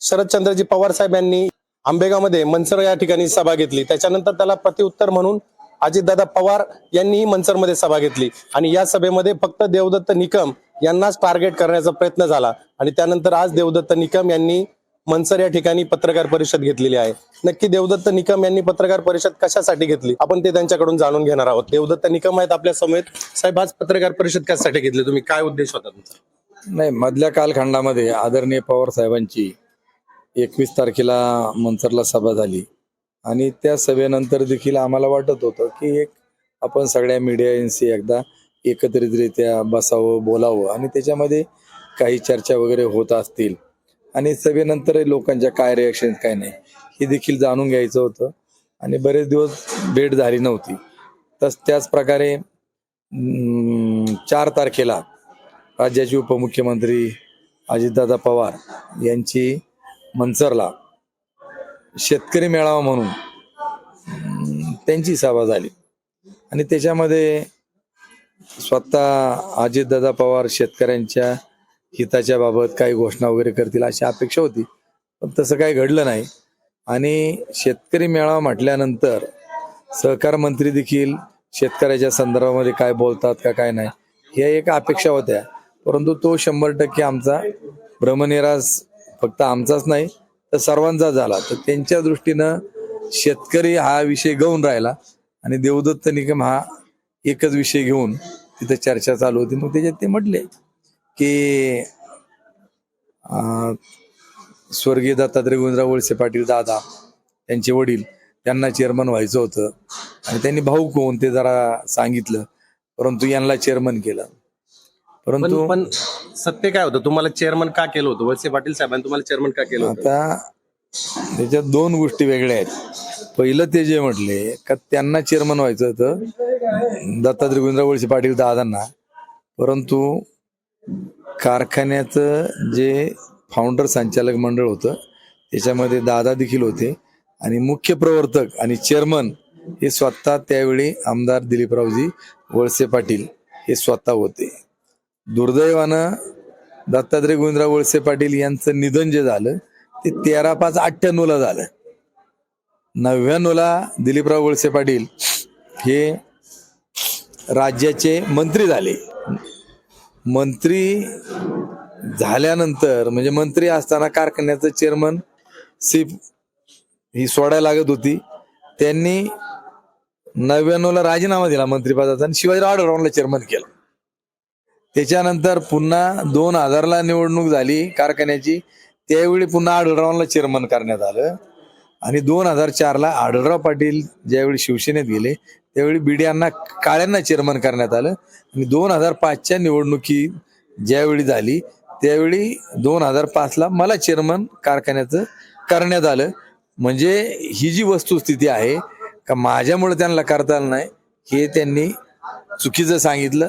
शरदचंद्रजी पवार साहेब यांनी आंबेगावमध्ये मनसर या ठिकाणी सभा घेतली. त्याच्यानंतर त्याला प्रतिउत्तर म्हणून अजितदादा पवार यांनीही मनसरमध्ये सभा घेतली. आणि या सभेमध्ये फक्त देवदत्त निकम यांनाच टार्गेट करण्याचा प्रयत्न झाला. आणि त्यानंतर आज देवदत्त निकम यांनी मनसर या ठिकाणी पत्रकार परिषद घेतलेली आहे. नक्की देवदत्त निकम यांनी पत्रकार परिषद कशासाठी घेतली? आपण ते त्यांच्याकडून जाणून घेणार आहोत. देवदत्त निकम आहेत आपल्या समेत साहेब आज पत्रकार परिषद कशासाठी घेतली? तुम्ही काय उद्देश होता तुमचा? नाही मधल्या कालखंडामध्ये आदरणीय पवार साहेबांची एकवीस तारखेला मनसरला सभा झाली. आणि त्या सभेनंतर देखील आम्हाला वाटत होतं की एक आपण सगळ्या मीडियाशी एकदा एकत्रितरित्या बसावं बोलावं आणि त्याच्यामध्ये काही चर्चा वगैरे होत असतील. आणि सभेनंतर लोकांच्या काय रिॲक्शन काय नाही हे देखील जाणून घ्यायचं होतं. आणि बरेच दिवस भेट झाली नव्हती. तस त्याच प्रकारे चार तारखेला राज्याचे उपमुख्यमंत्री अजितदादा पवार यांची मनसरला शेतकरी मेळावा म्हणून. त्यांची सभा झाली. आणि त्याच्यामध्ये स्वतः अजितदादा पवार शेतकऱ्यांच्या हिताच्या बाबत काही घोषणा वगैरे करतील अशी अपेक्षा होती. पण तसं काही घडलं नाही. आणि शेतकरी मेळावा म्हटल्यानंतर सहकार मंत्री देखील शेतकऱ्याच्या संदर्भामध्ये काय बोलतात का काय नाही ह्या एक अपेक्षा होत्या. परंतु तो शंभर टक्के आमचा भ्रमनिरास फक्त आमचाच नाही तर सर्वांचा झाला. तर त्यांच्या दृष्टीनं शेतकरी हा विषय गौण राहिला आणि देवदत्त निगम हा एकच विषय घेऊन तिथं चर्चा चालू होती. मग त्याच्यात ते म्हटले की स्वर्गीय दत्तात्रय गुंजराव वळसे पाटील दादा त्यांचे वडील त्यांना चेअरमन व्हायचं होतं. आणि त्यांनी भाऊ कोण ते जरा सांगितलं परंतु यांना चेअरमन केलं. परंतु पण सत्य काय होतं? तुम्हाला चेअरमन का केलं होतं? वळसे पाटील साहेबांनी तुम्हाला चेअरमन का केलं होतं? आता त्याच्यात दोन गोष्टी वेगळ्या आहेत. पहिलं ते जे म्हटले का त्यांना चेअरमन व्हायचं होतं दत्तात्रय गुंजराव वळसे पाटील दादांना. परंतु कारखान्याचं जे फाउंडर संचालक मंडळ होतं त्याच्यामध्ये दादा देखील होते. आणि मुख्य प्रवर्तक आणि चेअरमन हे स्वतः त्यावेळी आमदार दिलीपरावजी वळसे पाटील हे स्वतः होते. दुर्दैवानं दत्तात्रय गोविंदराव वळसे पाटील यांचं निधन जे झालं ते तेरा पाच अठ्ठ्याण्णवला झालं. नव्याण्णवला दिलीपराव वळसे पाटील हे राज्याचे मंत्री झाले. मंत्री झाल्यानंतर म्हणजे मंत्री असताना कारखान्याचं चेअरमन सीप ही सोडायला लागत होती. त्यांनी नव्याण्णवला राजीनामा दिला मंत्रिपदाचा आणि शिवाजीराव आढळरावांना चेअरमन केलं. त्याच्यानंतर पुन्हा दोन हजारला निवडणूक झाली कारखान्याची. त्यावेळी पुन्हा आढळरावांना चेअरमन करण्यात आलं. आणि दोन हजार चारला आढळराव पाटील ज्यावेळी शिवसेनेत गेले त्यावेळी बीडी काळ्यांना चेअरमन करण्यात आलं. आणि दोन हजार पाचच्या निवडणुकी ज्यावेळी झाली त्यावेळी दोन हजार पाचला मला चेअरमन कारखान्याचं करण्यात आलं. म्हणजे ही जी वस्तुस्थिती आहे का माझ्यामुळे त्यांना करता आलं नाही हे त्यांनी चुकीचं सांगितलं.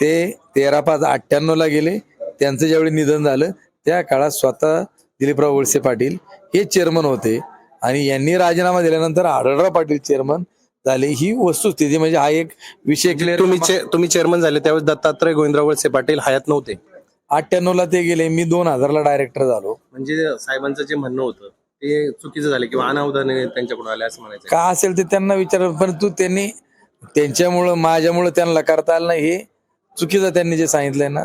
ते तेरा पाच अठ्ठ्याण्णवला गेले. त्यांचं ज्यावेळी निधन झालं त्या काळात स्वतः दिलीपराव वळसे पाटील हे चेअरमन होते. आणि यांनी राजीनामा दिल्यानंतर आढळराव पाटील चेअरमन झाले. ही वस्तुस्थिती म्हणजे हा एक विषय क्लिअर तुम्ही चे- तुम्ही चेअरमन झाले त्यावेळेस दत्तात्रय गोविंदराव वळसे पाटील हयात नव्हते. अठ्ठ्याण्णवला ते गेले. मी दोन हजारला डायरेक्टर झालो. म्हणजे साहेबांचं जे म्हणणं होतं ते चुकीचं झालं किंवा अनावधाने त्यांच्याकडून आले असं म्हणायचं का असेल ते त्यांना विचार परंतु त्यांनी त्यांच्यामुळं माझ्यामुळं त्यांना करता आलं नाही. हे चुकीचं त्यांनी जे सांगितलंय ना.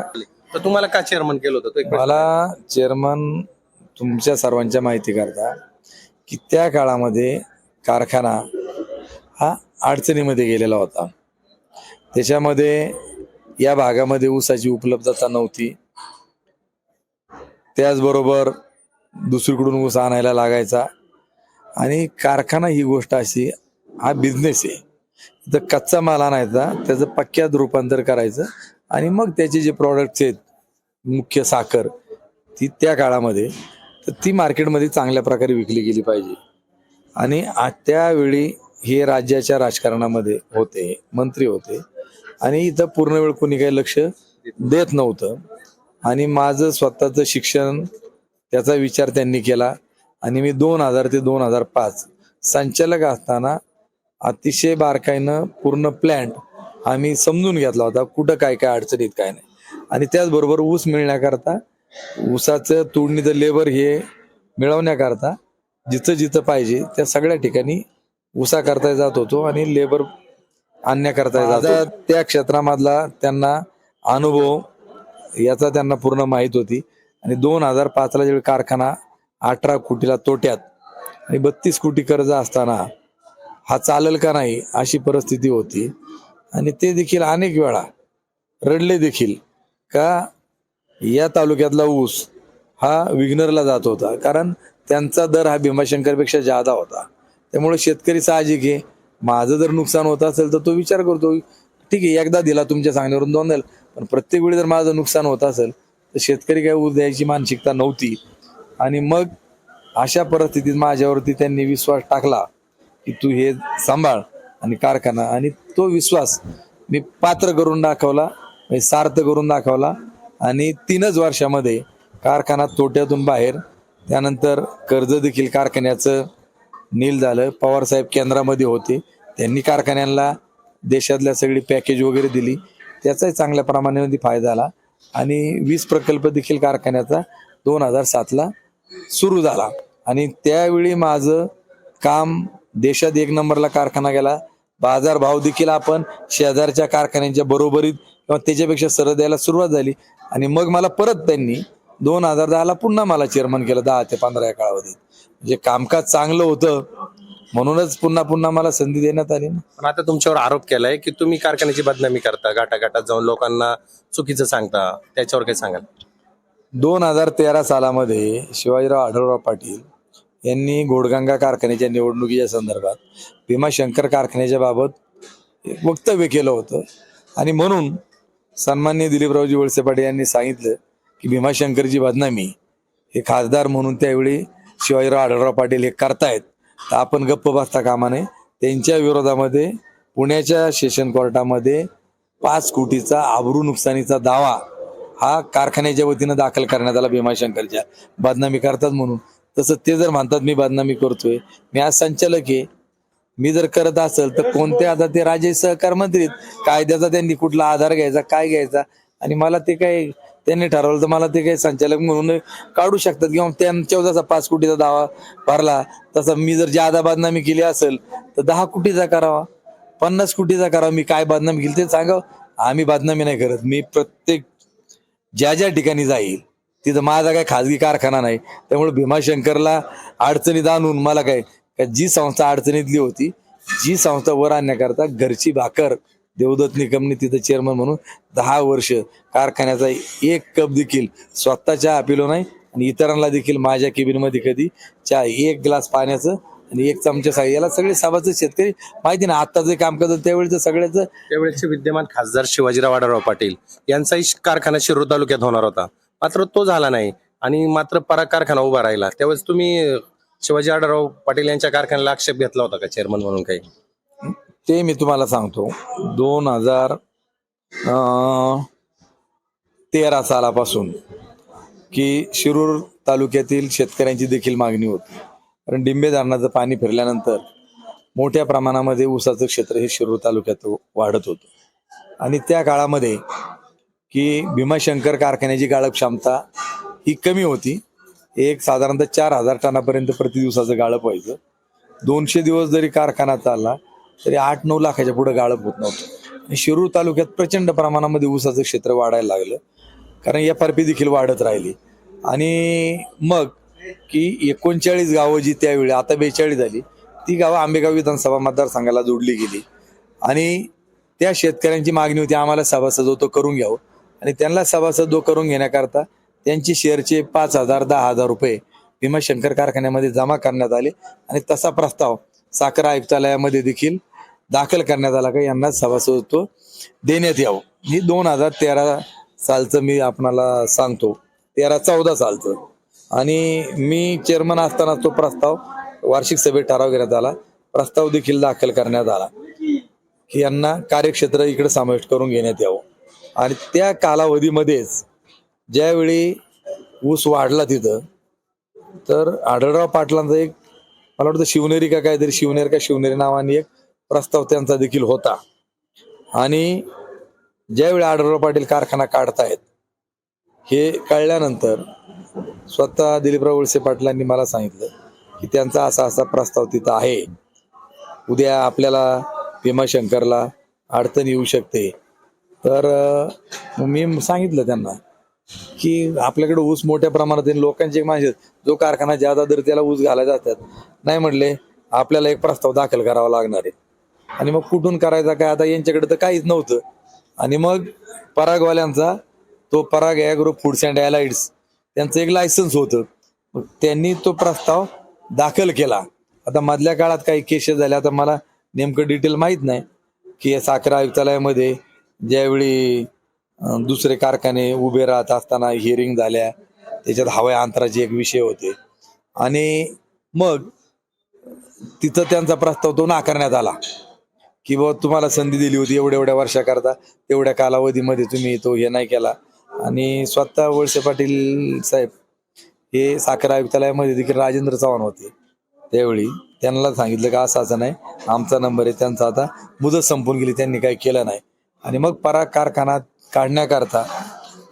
तर तुम्हाला का चेअरमन केलं होतं? तो एक प्रश्न. मला चेअरमन तुमच्या सर्वांच्या माहिती करता की त्या काळामध्ये कारखाना हा अडचणीमध्ये गेलेला होता. त्याच्यामध्ये या भागामध्ये ऊसाची उपलब्धता नव्हती. त्याचबरोबर दुसरीकडून ऊस आणायला लागायचा. आणि कारखाना ही गोष्ट अशी हा बिझनेस आहे. तर कच्चा माल आणायचा त्याचं पक्क्यात रूपांतर करायचं आणि मग त्याचे जे प्रॉडक्ट्स आहेत मुख्य साखर ती त्या काळामध्ये तर ती मार्केटमध्ये चांगल्या प्रकारे विकली गेली पाहिजे. आणि त्यावेळी हे राज्याच्या राजकारणामध्ये होते मंत्री होते. आणि इथं पूर्ण वेळ कोणी काही लक्ष देत नव्हतं. आणि माझं स्वतःचं शिक्षण त्याचा विचार त्यांनी केला. आणि मी दोन हजार ते दोन हजार पाच संचालक असताना अतिशय बारकाईनं पूर्ण प्लॅन्ट आम्ही समजून घेतला होता कुठं काय काय अडचणीत काय नाही. आणि त्याचबरोबर ऊस मिळण्याकरता ऊसाचं तोडणीचं लेबर हे मिळवण्याकरता जिथं जिथं पाहिजे त्या सगळ्या ठिकाणी उसा करता जात होतो आणि लेबर आणण्याकरता जात त्या क्षेत्रामधला त्यांना अनुभव याचा त्यांना पूर्ण माहीत होती. आणि दोन हजार पाचला ज्यावेळी कारखाना अठरा कोटीला तोट्यात आणि बत्तीस कोटी कर्ज असताना हा चालेल का नाही अशी परिस्थिती होती. आणि ते देखील अनेक वेळा रडले देखील का या तालुक्यातला ऊस हा विग्नरला जात होता. कारण त्यांचा दर हा भीमाशंकरपेक्षा जादा होता. त्यामुळे शेतकरी साहजिक आहे. माझं जर नुकसान होत असेल तर तो विचार करतो. ठीक आहे एकदा दिला तुमच्या सांगण्यावरून दोन द्याल पण प्रत्येक वेळी जर माझं नुकसान होत असेल तर शेतकरी काय ऊस द्यायची मानसिकता नव्हती. आणि मग अशा परिस्थितीत माझ्यावरती त्यांनी विश्वास टाकला. की तू हे सांभाळ आणि कारखाना. आणि तो विश्वास मी पात्र करून दाखवला सार्थ करून दाखवला. आणि तीनच वर्षामध्ये कारखाना तोट्यातून बाहेर. त्यानंतर कर्ज देखील कारखान्याचं नील झालं. पवारसाहेब केंद्रामध्ये होते. त्यांनी कारखान्यांना देशातल्या सगळी पॅकेज वगैरे दिली. त्याचाही चांगल्या प्रमाणामध्ये फायदा झाला. आणि वीज प्रकल्प देखील कारखान्याचा दोन हजार सातला सुरू झाला. आणि त्यावेळी माझं काम देशात एक नंबरला कारखाना गेला. बाजारभाव देखील आपण शेजारच्या कारखान्यांच्या बरोबरीत किंवा त्याच्यापेक्षा सरळ द्यायला सुरुवात झाली. आणि मग मला परत त्यांनी दोन हजार दहाला पुन्हा मला चेअरमन केलं दहा ते पंधरा या काळावधीत म्हणजे कामकाज चांगलं होतं. म्हणूनच पुन्हा पुन्हा मला संधी देण्यात आली ना. पण आता तुमच्यावर आरोप केलाय की तुम्ही कारखान्याची बदनामी करता गाठागाठात जाऊन लोकांना चुकीचं सांगता. त्याच्यावर काय सांगाल? दोन हजार तेरा सालामध्ये शिवाजीराव आढळराव पाटील यांनी घोडगंगा कारखान्याच्या निवडणुकीच्या संदर्भात भीमाशंकर कारखान्याच्या बाबत एक वक्तव्य केलं होतं. आणि म्हणून सन्मान्य दिलीपरावजी वळसे पाटील यांनी सांगितलं की भीमाशंकरची बदनामी हे खासदार म्हणून त्यावेळी शिवाजीराव आढळराव पाटील हे करतायत. तर आपण गप्प बसता कामा नये त्यांच्या विरोधामध्ये पुण्याच्या सेशन कोर्टामध्ये पाच कोटीचा आबरू नुकसानीचा दावा हा कारखान्याच्या वतीनं दाखल करण्यात आला भीमाशंकरच्या. बदनामी करतात म्हणून. तसं ते जर म्हणतात मी बदनामी करतोय मी आज संचालक आहे मी जर करत असेल तर कोणते आता ते राज्य सहकार मंत्री आहेत. कायद्याचा त्यांनी कुठला आधार घ्यायचा काय घ्यायचा आणि मला ते काय त्यांनी ठरवलं तर मला ते काही संचालक म्हणून काढू शकतात किंवा त्यांच्यावर जसा पाच कोटीचा दावा भरला तसा मी जर ज्यादा बदनामी केली असेल तर दहा कोटीचा करावा पन्नास कोटीचा करावा मी काय बदनामी केली ते सांगावं आम्ही बदनामी नाही करत मी प्रत्येक ज्या ज्या ठिकाणी जाईल तिथं माझा काय खाजगी कारखाना नाही. त्यामुळे भीमाशंकरला अडचणीत आणून मला काय का जी संस्था अडचणीतली होती जी संस्था वर आणण्याकरता घरची भाकर देवदत्त निकमने तिथं चेअरमन म्हणून दहा वर्ष कारखान्याचा एक कप देखील स्वतःच्या अपिलो नाही आणि इतरांना देखील माझ्या केबिनमध्ये कधी चहा एक ग्लास पाण्याचं आणि एक चमचा याला सगळे सभाचे शेतकरी माहिती ना आता जे काम करतात त्यावेळेचं सगळ्याचं त्यावेळेचे विद्यमान खासदार शिवाजीराव वाडाराव पाटील यांचाही कारखाना शिरूर तालुक्यात होणार होता. मात्र तो झाला नाही. आणि मात्र परा कारखाना उभा राहिला. त्यावेळेस तुम्ही शिवाजी आढळराव पाटील यांच्या कारखान्याला आक्षेप घेतला होता का चेअरमन म्हणून काही? ते मी तुम्हाला सांगतो. दोन हजार तेरा सालापासून की शिरूर तालुक्यातील शेतकऱ्यांची देखील मागणी होती. कारण डिंबे धरणाचं पाणी फिरल्यानंतर मोठ्या प्रमाणामध्ये ऊसाचं क्षेत्र हे शिरूर तालुक्यात वाढत होतं. आणि त्या काळामध्ये की भीमाशंकर कारखान्याची गाळप क्षमता ही कमी होती. एक साधारणतः चार हजार टनापर्यंत प्रति दिवसाचं गाळप व्हायचं. दोनशे दिवस जरी कारखाना चालला तरी आठ नऊ लाखाच्या पुढे गाळप होत नव्हतं. आणि शिरूर तालुक्यात प्रचंड प्रमाणामध्ये ऊसाचं क्षेत्र वाढायला लागलं. कारण एफ आर पी देखील वाढत राहिली. आणि मग की एकोणचाळीस गावं जी त्यावेळी आता बेचाळीस झाली ती गावं आंबेगाव विधानसभा मतदारसंघाला जोडली गेली. आणि त्या शेतकऱ्यांची मागणी होती आम्हाला सभासद होतो करून घ्यावं. आणि त्यांना सभासद करून घेण्याकरता त्यांची शेअरचे पाच हजार दहा हजार रुपये भीमाशंकर कारखान्यामध्ये जमा करण्यात आले. आणि तसा प्रस्ताव साखर आयुक्तालयामध्ये देखील दाखल करण्यात आला का यांना सभासदत्व देण्यात यावं. ही दोन हजार तेरा सालचं मी आपणाला सांगतो. तेरा चौदा सालचं. आणि मी चेअरमन असताना तो प्रस्ताव वार्षिक सभेत ठराव घेण्यात आला. प्रस्ताव देखील दाखल करण्यात आला. की यांना कार्यक्षेत्र इकडे समाविष्ट करून घेण्यात यावं. आणि त्या कालावधीमध्येच ज्यावेळी ऊस वाढला तिथं तर आढळराव पाटलांचा एक मला वाटतं शिवनेरी का काहीतरी शिवनेर का शिवनेरी नावाने एक प्रस्ताव त्यांचा देखील होता. आणि ज्यावेळी आढळराव पाटील कारखाना काढतायत हे कळल्यानंतर स्वतः दिलीपराव वळसे पाटलांनी मला सांगितलं की त्यांचा असा असा प्रस्ताव तिथं आहे. उद्या आपल्याला भीमाशंकरला अडचण येऊ शकते. तर मी सांगितलं त्यांना की आपल्याकडे ऊस मोठ्या प्रमाणात आहे. लोकांची एक आहेत. जो कारखाना ज्यादा दर त्याला ऊस घालायला जातात. नाही म्हणले आपल्याला एक प्रस्ताव दाखल करावा लागणार आहे. आणि मग कुठून करायचा काय? आता यांच्याकडे तर काहीच नव्हतं. आणि मग परागवाल्यांचा तो Parag agro foods and allieds त्यांचं एक लायसन्स होतं. त्यांनी तो प्रस्ताव दाखल केला. आता मधल्या काळात काही केसेस झाल्या आता मला नेमकं डिटेल माहीत नाही की साखर आयुक्तालयामध्ये ज्यावेळी दुसरे कारखाने उभे राहत असताना हिअरिंग झाल्या त्याच्यात हवाई अंतराचे एक विषय होते. आणि मग तिथं त्यांचा प्रस्ताव तो नाकारण्यात आला. की बाबा तुम्हाला संधी दिली होती एवढ्या एवढ्या वर्षाकरता तेवढ्या कालावधीमध्ये तुम्ही तो हे नाही केला. आणि स्वतः वळसे पाटील साहेब हे साखर आयुक्तालयामध्ये देखील राजेंद्र चव्हाण होते. त्यावेळी त्यांना सांगितलं का असं असं नाही आमचा नंबर आहे त्यांचा आता मुदत संपून गेली त्यांनी काही केलं नाही. आणि मग पराग कारखाना काढण्याकरता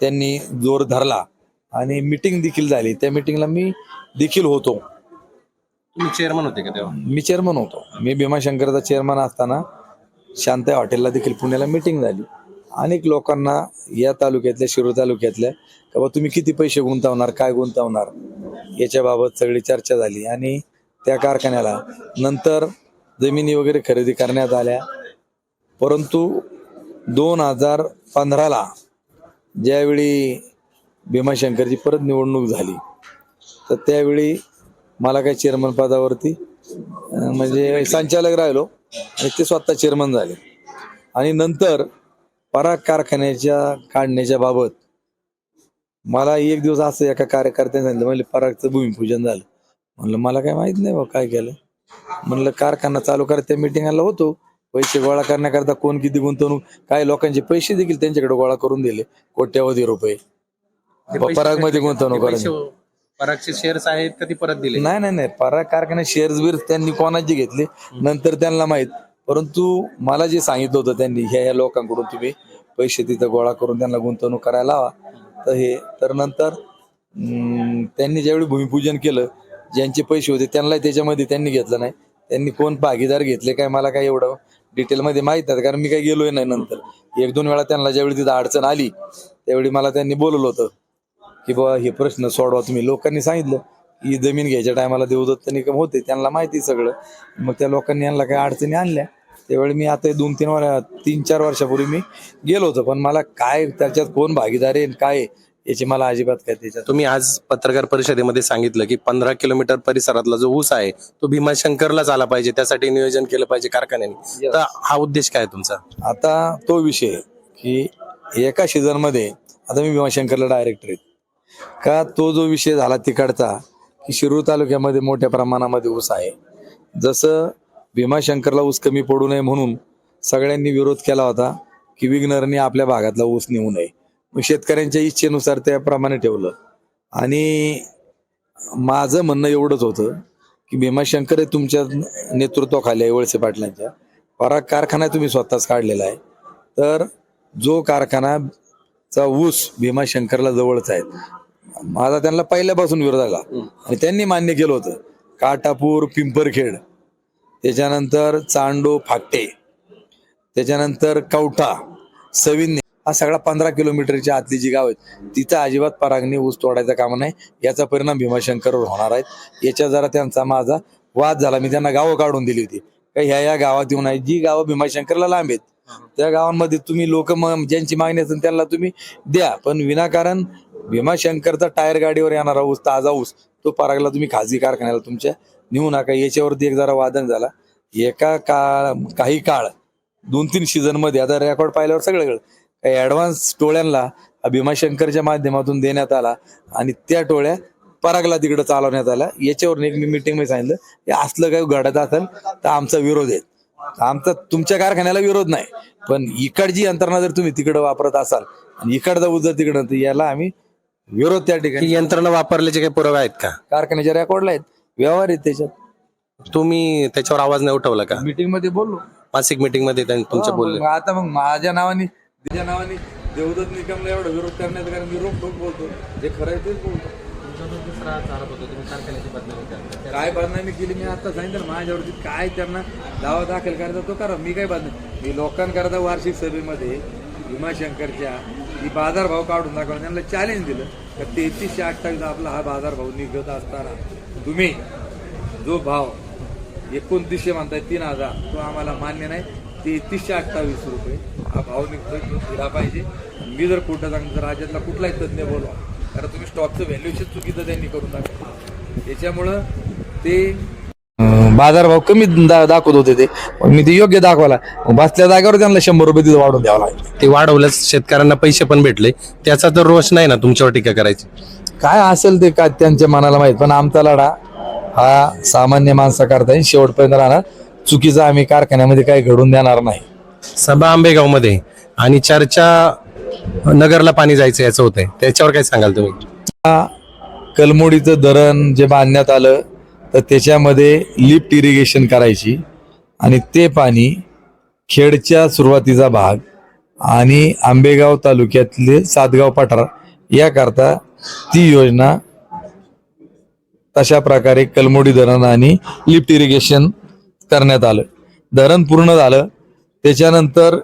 त्यांनी जोर धरला आणि मिटिंग देखील झाली. त्या मिटिंगला मी देखील होतो. तुम्ही चेअरमन होते का तेव्हा? मी चेअरमन होतो. मी भीमाशंकरचा चेअरमन असताना शांताई हॉटेलला देखील पुण्याला मिटिंग झाली. अनेक लोकांना या तालुक्यातल्या शिरूर तालुक्यातल्या का बा तुम्ही किती पैसे गुंतवणार काय गुंतवणार याच्याबाबत सगळी चर्चा झाली. आणि त्या कारखान्याला नंतर जमिनी वगैरे खरेदी करण्यात आल्या. परंतु दोन हजार पंधराला ज्यावेळी भीमाशंकरची परत निवडणूक झाली तर त्यावेळी मला काही चेअरमन पदावरती म्हणजे संचालक राहिलो आणि ते स्वतः चेअरमन झाले. आणि नंतर पराग कारखान्याच्या काढण्याच्या बाबत मला एक दिवस असं एका कार्यकर्त्याने सांगितलं म्हणजे परागचं भूमिपूजन झालं. म्हणलं मला काय माहीत नाही बा काय केलं? म्हणलं कारखाना चालू करत्या मिटिंगला होतो. पैसे गोळा करण्याकरता कोण किती गुंतवणूक? काही लोकांचे पैसे देखील त्यांच्याकडे गोळा करून दिले. कोट्यावधी रुपये. परागमध्ये गुंतवणूक करायची परागचे शेअर्स आहेत का ती परत दिले? नाही नाही नाही. पराग कारखान्यात शेअर्स बिअर्स त्यांनी कोणाचे घेतले? नंतर त्यांना माहीत. परंतु मला जे सांगितलं होतं त्यांनी ह्या ह्या लोकांकडून तुम्ही पैसे तिथं गोळा करून त्यांना गुंतवणूक करायला लावा. तर हे तर नंतर त्यांनी ज्यावेळी भूमिपूजन केलं ज्यांचे पैसे होते त्यांना त्याच्यामध्ये त्यांनी घेतलं नाही. त्यांनी कोण भागीदार घेतले काय मला काय एवढं डिटेलमध्ये माहीत आहेत कारण मी काही गेलोय नाही नंतर. एक दोन वेळा त्यांना ज्यावेळी तिथं अडचण आली त्यावेळी मला त्यांनी बोलवलं होतं की बाबा हे प्रश्न सोडवा तुम्ही. लोकांनी सांगितलं की जमीन घ्यायच्या टायमाला देवदत्त निकम होते त्यांना माहिती सगळं. मग त्या लोकांनी यांना काही अडचणी आणल्या. त्यावेळी मी आता दोन तीन वर तीन चार वर्षापूर्वी मी गेलो होतो पण मला काय त्याच्यात कोण भागीदार आहे आणि काय याची मला अजिबात काय त्याच्यात तुम्ही आज पत्रकार परिषदेमध्ये सांगितलं की पंधरा किलोमीटर परिसरातला जो ऊस आहे तो भीमाशंकरलाच आला पाहिजे. त्यासाठी नियोजन केलं पाहिजे कारखान्याने. तर हा उद्देश काय तुमचा? आता तो विषय की एका सीझनमध्ये आता मी भीमाशंकरला डायरेक्टर आहे. का तो जो विषय झाला तिकडचा की शिरूर तालुक्यामध्ये मोठ्या प्रमाणामध्ये ऊस आहे. जसं भीमाशंकरला ऊस कमी पडू नये म्हणून सगळ्यांनी विरोध केला होता की विग्नरनी आपल्या भागातला ऊस नेऊ नये. मग शेतकऱ्यांच्या इच्छेनुसार त्याप्रमाणे ठेवलं. आणि माझं म्हणणं एवढंच होतं की भीमाशंकर हे तुमच्या नेतृत्वाखाली आहे वळसे पाटलांच्या. पराग कारखाना तुम्ही स्वतःच काढलेला आहे. तर जो कारखानाचा ऊस भीमाशंकरला जवळच आहे माझा त्यांना पहिल्यापासून विरोध आला. आणि त्यांनी मान्य केलं होतं. काटापूर पिंपरखेड त्याच्यानंतर चांडो फाकटे त्याच्यानंतर कवठा सविन्य. हा सगळा पंधरा किलोमीटरच्या आतली जी गाव आहेत तिथं अजिबात परागणी ऊस तोडायचा काम नाही. याचा परिणाम भीमाशंकरवर होणार आहेत. याच्या जरा त्यांचा माझा वाद झाला. मी त्यांना गावं काढून दिली होती. का ह्या या गावात येऊन आहे जी गावं भीमाशंकरला लांब आहेत त्या गावांमध्ये तुम्ही लोक ज्यांची मागणी असेल त्यांना तुम्ही द्या. पण विनाकारण भीमाशंकरचा टायर गाडीवर येणारा ऊस ताजा ऊस तो परागला तुम्ही खाजगी कारखान्याला तुमच्या नेऊ नका. याच्यावरती एक जरा वादन झाला. एका काळ काही काळ दोन तीन सीझनमध्ये आता रेकॉर्ड पाहिल्यावर सगळं काही ऍडव्हान्स टोळ्यांना भीमाशंकरच्या माध्यमातून देण्यात आला आणि त्या टोळ्या परागला तिकडे चालवण्यात आल्या. याच्यावर एक मी मिटिंगमध्ये सांगितलं हे असलं काही घडत असेल तर आमचा विरोध आहे. आमचा तुमच्या कारखान्याला विरोध नाही पण इकडची यंत्रणा जर तुम्ही तिकडे वापरत असाल आणि इकडचा ऊस जर तिकडं तर याला आम्ही विरोध त्या ठिकाणी यंत्रणा वापरल्याचे काही पुरावे आहेत का? कारखान्याच्या रेकॉर्डला आहेत. व्यवहार आहेत त्याच्यात. तुम्ही त्याच्यावर आवाज नाही उठवला का? मीटिंगमध्ये बोललो. मासिक मीटिंगमध्ये तुमच्या बोलले. आता मग माझ्या नावाने त्याच्या नावाने देवदत्त निकमला एवढा विरोध करण्याचं कारण मी रोख ठोक बोलतो. जे खरं आहे तेच बोलतो. काय बदनामी केली मी आता सांगितलं माझ्यावरती काय त्यांना दावा दाखल करायचा तो करा. मी काय बदनामी? मी लोकांकरता वार्षिक सभेमध्ये भीमाशंकरच्या ही बाजारभाव काढून दाखवला. त्यांना चॅलेंज दिलं. तर तेहतीसशे अठ्ठावीस आपला हा बाजारभाव निघत असताना तुम्ही जो भाव एकोणतीसशे म्हणताय तीन हजार तो आम्हाला मान्य नाही. तेहतीसशे अठ्ठावीस रुपये. हा भाव निघतोय तो दिला पाहिजे. मी जर खोटं सांगतो तर राज्यातला कुठलाही तज्ज्ञ बोलवा कारण तुम्ही स्टॉकचं व्हॅल्युएशन चुकीचं त्यांनी करून दाखवलं त्याच्यामुळं ते बाजारभाव कमी दा- दाखवत होते ते. पण मी ते योग्य दाखवला मग बसल्या जागेवर त्यांना शंभर रुपये तिथं वाढून द्यावं लागेल. ते वाढवलंच शेतकऱ्यांना पैसे पण भेटले. त्याचा तर रोष नाही ना तुमच्यावर टीका करायची? काय असेल ते काय त्यांच्या मनाला माहीत पण आमचा लढा हा सामान्य माणसाकरता आहे. शेवटपर्यंत राहणार. चुकीचा आम्ही कारखान्यामध्ये काही घडून देणार नाही. सभा आंबेगावमध्ये आणि चर्चा नगरला पाणी जायचं याचं होतंय. त्याच्यावर काय सांगाल तुम्ही? कलमोडीचं धरण जे बांधण्यात आलं तर त्याच्यामध्ये लिफ्ट इरिगेशन करायची आणि ते पाणी खेडच्या सुरुवातीचा भाग आणि आंबेगाव तालुक्यातले सातगाव पठार याकरता ती योजना तशा प्रकारे कलमोडी धरण आणि लिफ्ट इरिगेशन करण्यात आलं. धरण पूर्ण झालं. त्याच्यानंतर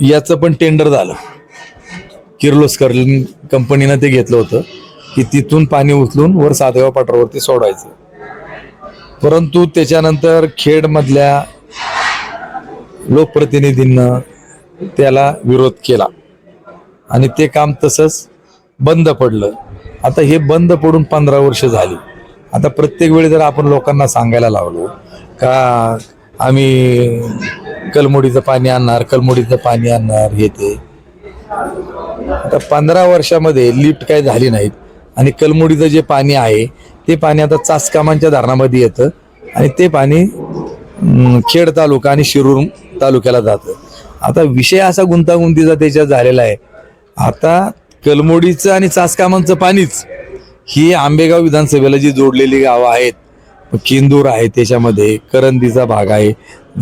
याचं पण टेंडर झालं. किर्लोस्कर कंपनीनं ते घेतलं होतं की तिथून पाणी उचलून वर सातगाव पाटावरती सोडायचं. परंतु त्याच्यानंतर खेडमधल्या लोकप्रतिनिधींना त्याला विरोध केला. आणि ते काम तसंच बंद पडलं. आता हे बंद पडून पंधरा वर्ष झाली. आता प्रत्येक वेळी जर आपण लोकांना सांगायला लावलो का आम्ही कलमुडीचं पाणी आणणार कलमुडीचं पाणी आणणार हे ते. आता पंधरा वर्षामध्ये लिफ्ट काही झाली नाहीत आणि कलमुडीचं जे पाणी आहे ते पाणी आता चासकामांच्या धरणामध्ये येतं आणि ते पाणी खेड तालुका आणि शिरूर तालुक्याला जातं. आता विषय असा गुंतागुंतीचा त्याच्यात झालेला आहे. आता कलमोडीचं आणि चासकामांचं पाणीच ही आंबेगाव विधानसभेला जी जोडलेली गावं आहेत किंदूर आहे त्याच्यामध्ये करंदीचा भाग आहे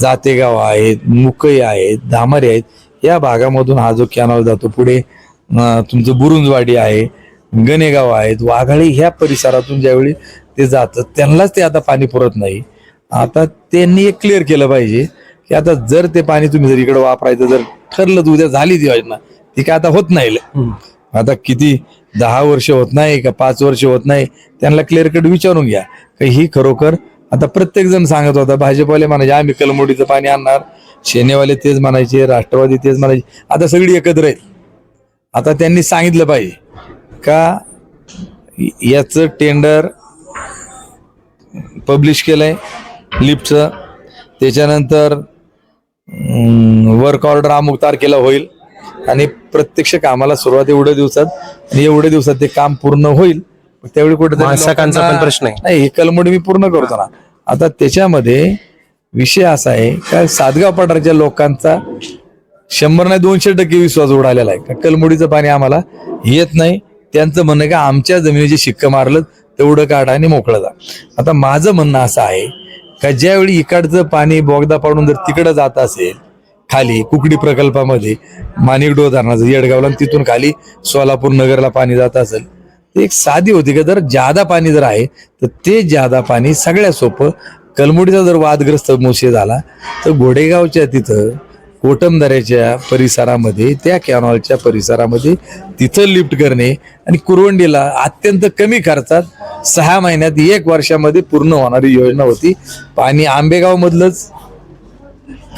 जातेगाव आहेत मुकई आहेत धामारे आहेत. या भागामधून हा जो कॅनॉल जातो पुढे तुमचं बुरुंजवाडी आहे गणेगाव आहेत वाघाळी ह्या परिसरातून ज्यावेळी ते जातं त्यांनाच ते आता पाणी पुरत नाही. आता त्यांनी एक क्लिअर केलं पाहिजे की आता जर ते पाणी तुम्ही जर इकडे वापरायचं जर ठरलं तर उद्या झाली ती योजना ती काय आता होत नाही. आता किती दहा वर्ष होत नाही का पाच वर्ष होत नाही त्यांना क्लिअर कट विचारून घ्या. का ही खरोखर आता प्रत्येक जण सांगत होता भाजपवाले म्हणायचे आम्ही कलमोडीचं पाणी आणणार. सेनेवाले तेच म्हणायचे राष्ट्रवादी तेच म्हणायचे. आता सगळी एकत्र आहेत. आता त्यांनी सांगितलं पाहिजे का याचं टेंडर पब्लिश केलंय लिफ्टचं. त्याच्यानंतर वर्क ऑर्डर अमुक तारखेला होईल. आणि प्रत्यक्ष कामाला सुरुवात एवढ्या दिवसात आणि एवढ्या दिवसात ते काम पूर्ण होईल त्यावेळी कुठे प्रश्न आहे. नाही हे कलमोडी मी पूर्ण करतो ना. आता त्याच्यामध्ये विषय असा आहे का सातगाव पठारच्या लोकांचा शंभर नाही दोनशे टक्के विश्वास उडालेला आहे. का कलमुडीचं पाणी आम्हाला येत नाही. त्यांचं म्हणणं का आमच्या जमिनीचे शिक्क मारलं तेवढं काढा आणि मोकळं जा. आता माझं म्हणणं असं आहे का ज्यावेळी इकडचं पाणी बोगदा पाडून जर तिकडं जात असेल खाली कुकडी प्रकल्पामध्ये माणिकडो धरणाचं येडगावला आणि तिथून खाली सोलापूर नगरला पाणी जात असेल. एक साधी होती का जर जादा पाणी जर आहे तर ते जादा पाणी सगळ्यात सोपं. कलमुडीचा जर वादग्रस्त मोशे झाला तर घोडेगावच्या तिथं कोटमदऱ्याच्या परिसरामध्ये त्या कॅनॉलच्या परिसरामध्ये तिथं लिफ्ट करणे आणि कुरवंडीला अत्यंत कमी खर्चात सहा महिन्यात एक वर्षामध्ये पूर्ण होणारी योजना होती. पाणी आंबेगावमधलंच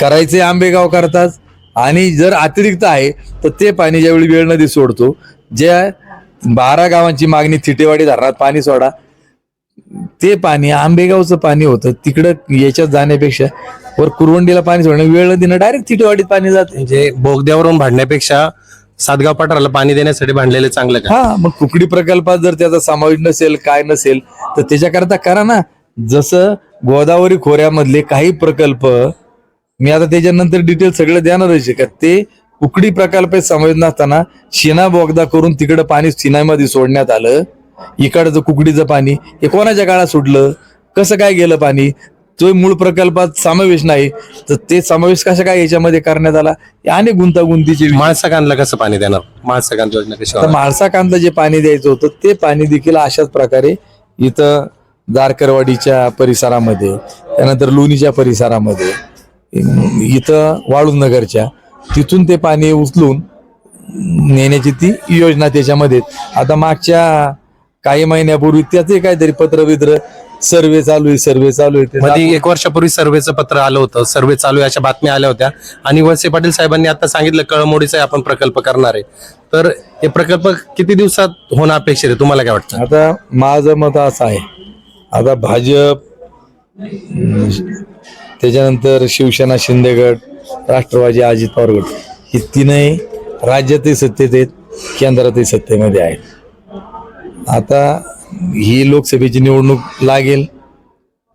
करायचे आंबेगाव करतात. आणि जर अतिरिक्त आहे तर ते पाणी ज्यावेळी वेळ नदी सोडतो ज्या बारा गावांची मागणी थिटेवाडी धरणात पाणी सोडा. ते पाणी आंबेगावचं पाणी होतं तिकडं याच्यात जाण्यापेक्षा वर कुरवंडीला पाणी सोडणं वेळ नदीनं डायरेक्ट थिटेवाडीत पाणी जाते. म्हणजे बोगद्यावरून भांडण्यापेक्षा सातगाव पठाराला पाणी देण्यासाठी भांडलेले चांगलं का? हा मग कुकडी प्रकल्पात जर त्याचा समावेश नसेल काय नसेल तर त्याच्याकरता करा ना. जसं गोदावरी खोऱ्यामधले काही प्रकल्प मी आता त्याच्यानंतर डिटेल सगळं देणारच आहे का ते कुकडी प्रकल्पात समावेश नसताना शिना बोगदा करून तिकडं पाणी सिनामध्ये सोडण्यात आलं. इकडचं कुकडीचं पाणी हे कोणाच्या काळात सुटलं? कसं काय गेलं पाणी? तो मूळ प्रकल्पात समावेश नाही. तर ते समावेश कशा काय याच्यामध्ये करण्यात आला? अनेक गुंतागुंतीचे विषय. माळसा कांदला कसं पाणी देणार? माळसा कांद योजना कशी कांदा जे पाणी द्यायचं होतं ते पाणी देखील अशाच प्रकारे इथं दारकरवाडीच्या परिसरामध्ये त्यानंतर लोणीच्या परिसरामध्ये इथं वाळूनगरच्या तिथून ते पाणी उचलून नेण्याची ती योजना त्याच्यामध्ये. आता मागच्या काही महिन्यापूर्वी त्याचे काहीतरी पत्र बित्र सर्वे चालू आहे सर्वे चालू आहे. मध्ये एक वर्षापूर्वी सर्वेचं पत्र आलं होतं सर्वे चालू आहे अशा बातम्या आल्या होत्या. आणि वळसे पाटील साहेबांनी आता सांगितलं कळमोडीचा आपण प्रकल्प करणार आहे. तर हे प्रकल्प किती दिवसात होणं अपेक्षित आहे? तुम्हाला काय वाटतं? आता माझं मत असं आहे. आता भाजप त्याच्यानंतर शिवसेना शिंदेगड राष्ट्रवादी अजित पवार गट. ही तीनही राज्यातही सत्तेत आहेत केंद्रातही सत्तेमध्ये आहेत. आता ही लोकसभेची निवडणूक लागेल.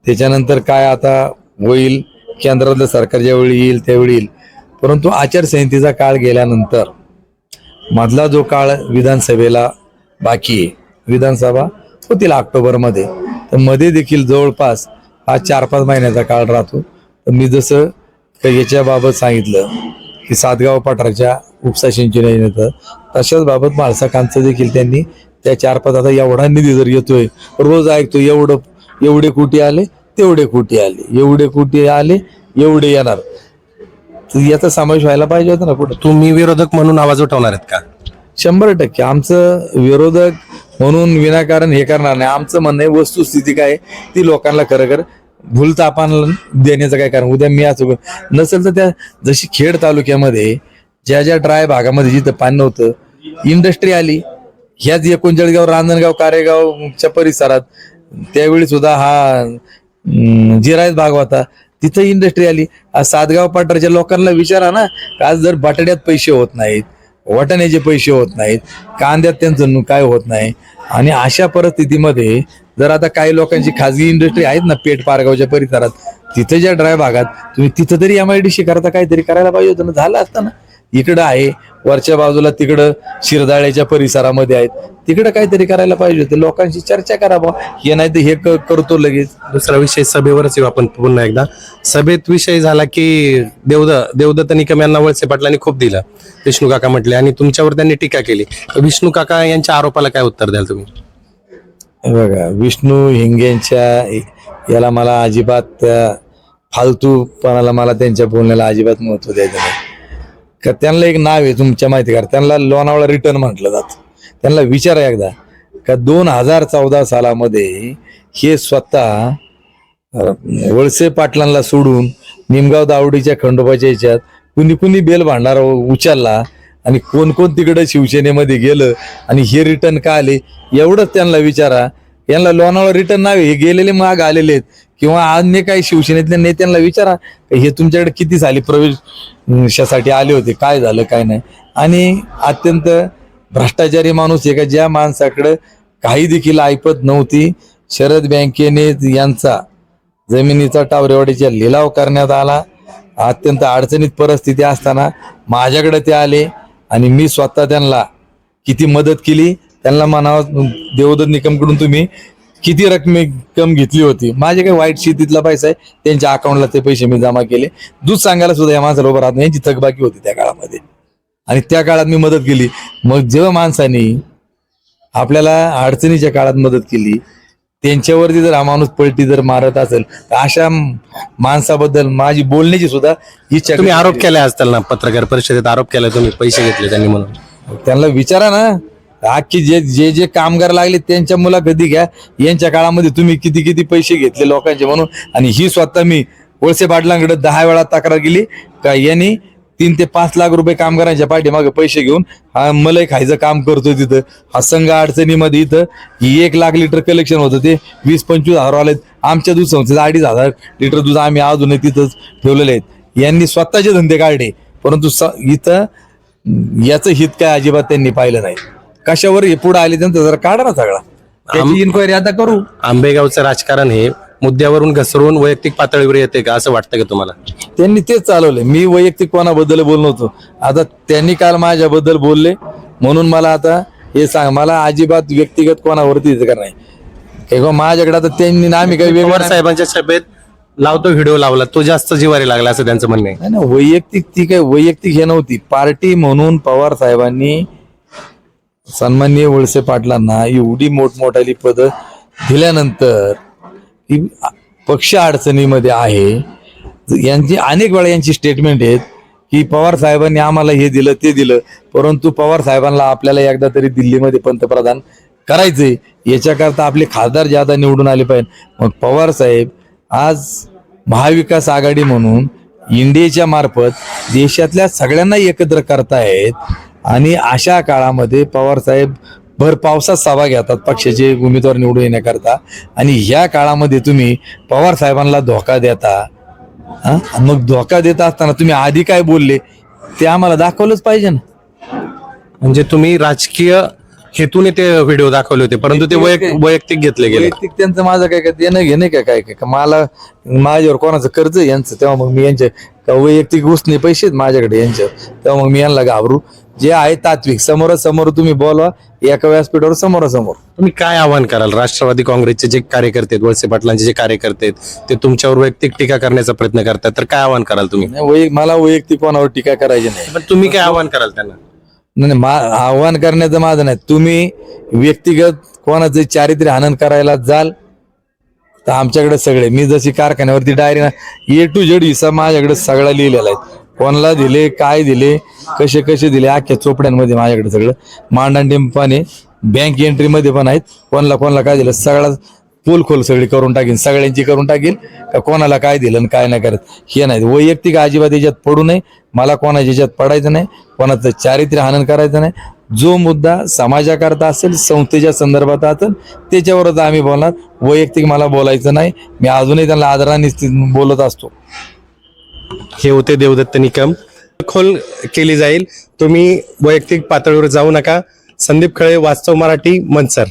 त्याच्यानंतर काय आता होईल? केंद्रातलं सरकार ज्यावेळी येईल त्यावेळी येईल. परंतु आचारसंहितेचा काळ गेल्यानंतर मधला जो काळ विधानसभेला बाकी आहे विधानसभा होतील ऑक्टोबरमध्ये. तर मध्ये देखील जवळपास हा चार पाच महिन्याचा काळ राहतो. मी जसं याच्याबाबत सांगितलं की सातगाव पठारच्या उपसा सिंचन योजनेचं तशाच बाबत माळसाकांचं देखील त्यांनी त्या चार पाच आता एवढा निधी जर येतोय रोज ऐकतो एवढं एवढे कोटी आले तेवढे कोटी आले एवढे कोटी आले एवढे येणार. याचा समावेश व्हायला पाहिजे होता ना कुठं? तुम्ही विरोधक म्हणून आवाज उठवणार आहेत का? शंभर टक्के. आमचं विरोधक म्हणून विनाकारण हे करणार नाही. आमचं म्हणणं आहे वस्तुस्थिती काय ती लोकांना खरं खरं भूलतापान देण्याचं काय कारण? उद्या मी असो नसेल तर त्या जशी खेड तालुक्यामध्ये ज्या ज्या ड्राय भागामध्ये जिथं पाणी नव्हतं इंडस्ट्री आली. ह्याच एकोणचाळीसगाव रांजणगाव कारेगावच्या परिसरात त्यावेळी सुद्धा हा जिरायत भाग होता. तिथं इंडस्ट्री आली. आज सातगाव पाटरच्या लोकांना विचारा ना आज जर बटाट्यात पैसे होत नाहीत वाटाण्याचे पैसे होत नाहीत कांद्यात त्यांचं काय होत नाही. आणि अशा परिस्थितीमध्ये जर आता काही लोकांची खाजगी इंडस्ट्री आहेत ना पेठ पारगावच्या परिसरात तिथे ज्या ड्राय भागात तुम्ही तिथं तरी एम आय डी सी करता काहीतरी करायला पाहिजे होतं ना झालं असतं ना. इकडं आहे वरच्या बाजूला तिकडं शिरदाळ्याच्या परिसरामध्ये आहेत तिकडं काहीतरी करायला पाहिजे होतं. लोकांशी चर्चा करा बुवा. हे नाही तर हे क- करतो लगेच. दुसरा विषय सभेवरच येऊ आपण पुन्हा एकदा. सभेत विषय झाला की देवद देवदत्त निकम यांना वळसे पाटलांनी खूप दिलं. विष्णू काका म्हटले आणि तुमच्यावर त्यांनी टीका केली. विष्णू काका यांच्या आरोपाला काय उत्तर द्याल तुम्ही? बघा विष्णू हिंगेंच्या याला मला अजिबात त्या फालतूपणाला मला त्यांच्या बोलण्याला अजिबात महत्त्व द्यायचं नाही. का त्यांना एक नाव आहे तुमच्या माहिती का? त्यांना लोणावळा रिटर्न म्हटलं जातं. त्यांना विचारा एकदा. का दोन हजार चौदा सालामध्ये हे स्वतः वळसे पाटलांना सोडून निमगाव दावडीच्या खंडोबाच्या याच्यात कुणी कुणी बेल भांडार उचलला आणि कोण कोण तिकडे शिवसेनेमध्ये गेलं आणि हे रिटर्न का आले एवढंच त्यांना विचारा. यांना लोणावळा रिटर्न नाही हे गेलेले माग आलेले आहेत. किंवा अन्य काही शिवसेनेतल्या नेत्यांना विचारा हे तुमच्याकडे किती झाले प्रवेशासाठी आले होते काय झालं काय नाही. आणि अत्यंत भ्रष्टाचारी माणूस एका का ज्या माणसाकडं काही देखील ऐपत नव्हती शरद बँकेने यांचा जमिनीचा टावरेवाडीचा लिलाव करण्यात आला. अत्यंत अडचणीत परिस्थिती असताना माझ्याकडे ते आले. आणि मी स्वतः त्यांना किती मदत केली त्यांना म्हणावं देवदत्त निकमकडून तुम्ही किती रक्कम घेतली होती. माझे काही वाईट शेतीतला पैसा आहे त्यांच्या अकाउंटला ते पैसे मी जमा केले. दूध सांगायला सुद्धा या माणसाला उभं राहत नाही यांची थकबाकी होती त्या काळामध्ये. आणि त्या काळात मी मदत केली. मग जेव्हा माणसाने आपल्याला अडचणीच्या काळात मदत केली त्यांच्यावरती जर हा माणूस पलटी जर मारत असेल तर अशा माणसाबद्दल माझी बोलण्याची सुद्धा इच्छा तुम्ही आरोप केलाय आज त्यांना पत्रकार परिषदेत आरोप केलाय तुम्ही पैसे घेतले त्यांनी म्हणून. त्यांना विचारा ना. अख्खी जे जे जे कामगार लागले त्यांच्या मुलाखती घ्या. यांच्या काळामध्ये तुम्ही किती किती पैसे घेतले लोकांचे म्हणून. आणि ही स्वतः मी वळसे पाटलांकडे दहा वेळा तक्रार केली. का यांनी तीन ते पाच लाख रुपये कामगारांच्या पाठीमागे पैसे घेऊन हा मलई खायचं काम करतोय तिथं. हा संघ अडचणीमध्ये इथं एक लाख लिटर कलेक्शन होतं ते. वीस पंचवीस हजार आलेत. आमच्या दूध संस्थेचं अडीच हजार लिटर दूध आम्ही अजूनही तिथंच ठेवलेले आहेत. यांनी स्वतःचे धंदे काढले. परंतु स- इथं याचं हित काय अजिबात त्यांनी पाहिलं नाही. कशावर हे पुढे आले त्यांचा जरा काढा ना सगळा. त्याची इन्क्वायरी आता करू. आंबेगावचं राजकारण हे मुद्द्यावरून घसरून वैयक्तिक पातळीवर येते का? असं वाटतं का तुम्हाला? त्यांनी तेच चालवले मी वैयक्तिक कोणाबद्दल बोललो होतो. आता त्यांनी काल माझ्याबद्दल बोलले. म्हणून मला आता हे सांग मला अजिबात व्यक्तिगत कोणावरती करणार नाही. माझ्याकडे आता त्यांनी ना आम्ही काही पवार साहेबांच्या सभेत लावतो व्हिडिओ लावला. तो जास्त जिवारी लागला असं त्यांचं म्हणणं आहे. नाही ना वैयक्तिक ती काय वैयक्तिक हे नव्हती. पार्टी म्हणून पवार साहेबांनी सन्माननीय वळसे पाटलांना एवढी मोठमोठाली पद दिल्यानंतर ही पक्ष अडचणीमध्ये आहे. यांची अनेक वेळा यांची स्टेटमेंट आहेत की पवार साहेबांनी आम्हाला हे दिलं ते दिलं. परंतु पवार साहेबांना आपल्याला एकदा तरी दिल्लीमध्ये पंतप्रधान करायचंय. याच्याकरता आपले खासदार ज्यादा निवडून आले पाहिजे. मग पवार साहेब आज महाविकास आघाडी म्हणून इंडियाच्या मार्फत देशातल्या सगळ्यांना एकत्र करतायत. आणि अशा काळामध्ये पवार साहेब भर पावसात सभा घेतात पक्षाचे उमेदवार निवडून येण्याकरता. आणि या काळामध्ये तुम्ही पवार साहेबांना धोका देता. हा? मग धोका देत असताना तुम्ही आधी काय बोलले ते आम्हाला दाखवलंच पाहिजे ना. म्हणजे तुम्ही राजकीय हेतूने ते व्हिडिओ दाखवले होते परंतु ते वैयक- वैयक्तिक घेतले गेले. वैयक्तिक त्यांचं माझं काय काय देणं घेणं काय काय काय? मला माझ्यावर कोणाचं कर्ज यांचं? तेव्हा मग मी यांच्या वैयक्तिक उसने पैसे माझ्याकडे यांच्या तेव्हा मग मी यांना घाबरू. जे आहे तात्विक. समोरासमोर तुम्ही बोलवा एका व्यासपीठावर समोरासमोर. तुम्ही काय आवाहन कराल? राष्ट्रवादी काँग्रेसचे जे कार्यकर्ते आहेत वळसे पाटलांचे जे कार्यकर्ते आहेत ते तुमच्यावर वैयक्तिक टीका करण्याचा प्रयत्न करतात तर काय आवाहन कराल तुम्ही? नाही, वै- मला वैयक्तिक कोणावर टीका करायची नाही. पण तुम्ही काय आवाहन कराल त्यांना? नाही नाही, मा- आव्हान करण्याचं माझं नाही. तुम्ही व्यक्तिगत कोणाचे चारित्र्य हनन करायला जाल तर आमच्याकडे सगळे. मी जशी कारखान्यावरती डायरी ए टू जेड हिस्सा माझ्याकडे सगळा लिहिलेला आहे. कोणाला दिले काय दिले कसे कसे दिले अख्ख्या चोपड्यांमध्ये माझ्याकडे सगळं. मांडांडिंपाने बँक एंट्रीमध्ये पण आहेत. कोणाला कोणाला काय दिलं सगळा पोल खोल सगळी करून टाकीन सगळ्यांची करून टाकीन. का कोणाला काय दिलं आणि काय नाही करत हे नाही. वैयक्तिक अजिबात याच्यात पडू नये. मला कोणाच्या याच्यात पडायचं नाही. कोणाचं चारित्र्य हनन करायचं नाही. जो मुद्दा समाजाकरता असेल संस्थेच्या संदर्भात असेल त्याच्यावरच आम्ही बोलणार. वैयक्तिक मला बोलायचं नाही. मी अजूनही त्यांना आदराने बोलत असतो. हे होते देवदत्त निकम. खोल केली जाईल. तुम्ही वैयक्तिक पातळीवर जाऊ नका. संदीप खळे वास्तव मराठी मनसर.